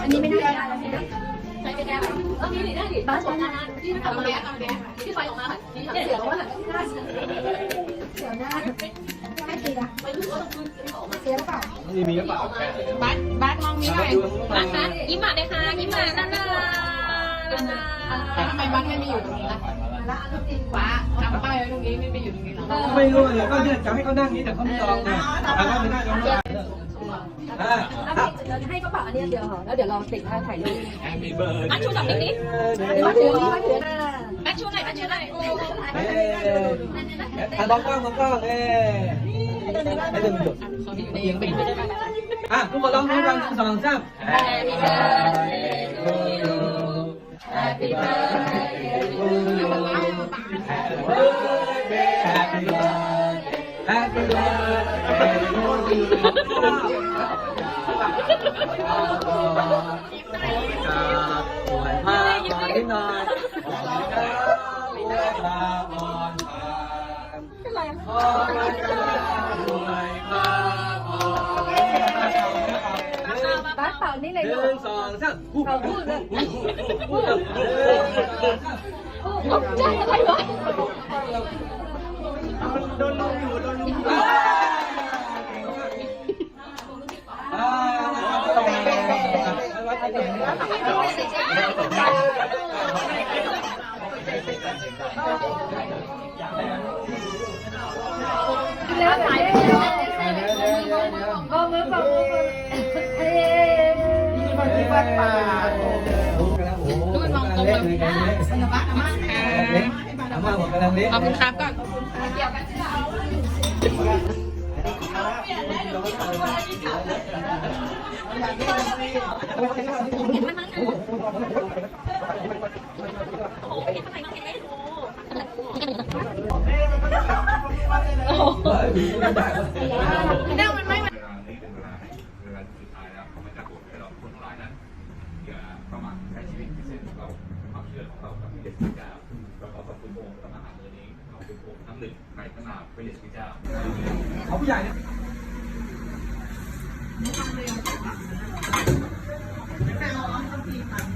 อันนี้ไม่ได้แล้วใช่ไหมใช้ไปแก้เออมีดิได้ดิบ้านของงานที่ทำมาที่ไฟออกมาค่ะที่เสียงว่าเดี๋ยวหนะไม่ตีละไปรู้ว่าต้องขึ้นออกมาเสียหรือเปล่านี่มีหรือเปล่าบ้านบ้านมองมีหน่อยบ้านนั้นยิ้มมาเลยค่ะยิ้มมานั่นน่ะนั่นนทำไมบ้านไม่มาอยู่ตรงนี้ล่ะละอันนี้ฟ้าจำป้ายไว้ตรงนี้ไม่ไปอยู่ตรงนี้หรอไม่รู้เลยก็เนี่ยจะให้เขานั่งนี้แต่เขาไม่ยอมไงเอาเขาไปนั่งตรงนู้นอ่า เราจะให้กระเป๋าอันนี้เดียวเหรอแล้วเดี๋ยวเราติดท่าถ่ายรูป Happy birthday อันชูสองนิ้วนี้มาถือนี่มาถืออันชูไหนอันชูไหนโอ้เอ้อะมองกล้องมองกล้องเอ้ให้ดูมันหยุดเขาอยู่ในยังเป็นไม่ได้ไหมอะทุกคนร้องพร้อมกันหนึ่งสองสาม Happy birthday to you Happy birthday to you Happy birthday Happy birthday to you ปวยพาบอลนิดหน่อยปวยพาบอลเป็นไรอะปวยพาบอลบ้านเป่านี่เลยหลูนึ่กงสองสามพูดพูดเลยพูดใจอะไรวะโดนลุมอยู่โดนลุมอยู่อ่า เดี๋ยวเดี๋ยวเดี๋ยวเดี๋ยวก็มือก็มือเฮ้ยมันที่วัดป่าดูมันมองตรงเลยอาม่าอาม่าอาม่าบอกกำลังเล่นขอบคุณครับก่อนเว ลานี้เป็นเวลาเวลาสุดท้ายแล้วเขาไม่จะโกรธให้เราคนร้ายนั้นอย่าประมาทใช้ชีวิตที่เส้นของเราความเชื่อของเรากับพระเยซูเจ้าเราขอขอบคุณองค์สำหรับอาหารมื้อนี้ขอบคุณพระองค์ทั้งหนึ่งในพระนามพระเยซูเจ้าเขาผู้ใหญ่ ไม่ต้อ่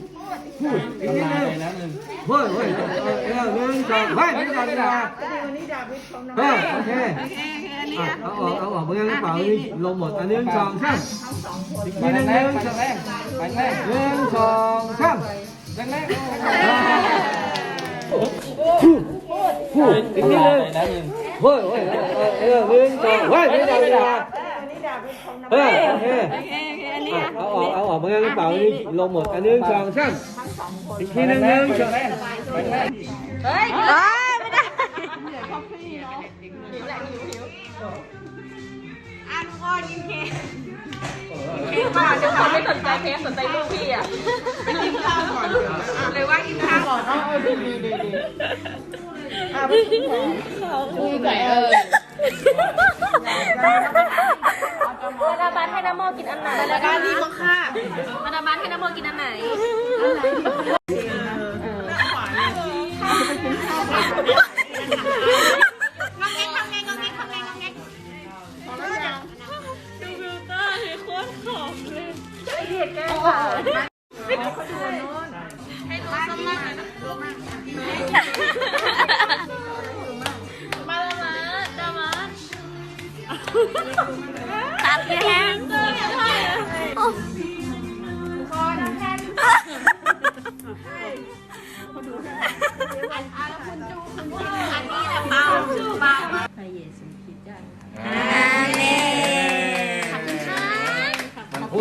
birthday to you ขอพระเจ้าขอพระเจ้าอวยพรขอพระเจ้าอวยพรขอพระเจ้าอวยพรขอขอพระเจ้าอวยพรขอกระเป๋าได้หนึ่งสองสามเป่าพูดพูดพูดอีกนิดนึงเฮ้ยเฮ้ยเออเออหนึ่งสองเฮ้ยไม่ต้องดีกว่าเออโอเคอะเอาออกเอาออกเมื่อกระเป๋านี่ลงหมดอันหนึ่งสองสามอีกทีหนึงหนึ่งสองหนึ่งสองสามพูดพูดอีกนิดนึงเฮ้ยเฮ้ยเออเออหนึ่งสองเฮ้ยไม่ต้องดีกว่า เออโอเคอะเอาออกเอาออกเมื่อกระเป๋านี่ลงหมดอันหนึ่งสองสามอีกทีหนึงหนึ่งสองป้าจะขอไม่สนใจเพลงสนใจลูกพี่อะกินข้าวก่อนเลยว่ากินข้าวก่อนอ๋อดีดีดีดีอะคุยกับเออ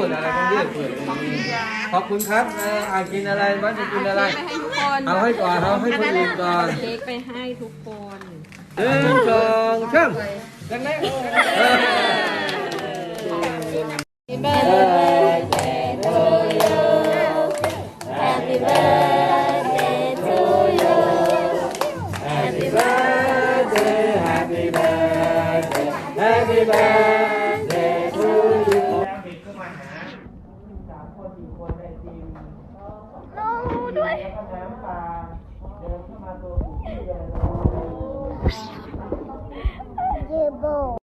พูดอะไรก็เรียกเปิดขอบคุณครับเอออ่านกินอะไรบ้านจะกินอะไร ให้ทุกคนเอาให้ก่อนเอาให้คนอื่นก่อนเค้กไปให้ทุกคนหนึ่งสองสามแรงๆเออ Happy birthday to you Happy birthday Happy birthday Happy birthday to you น้องด้วยเยโบ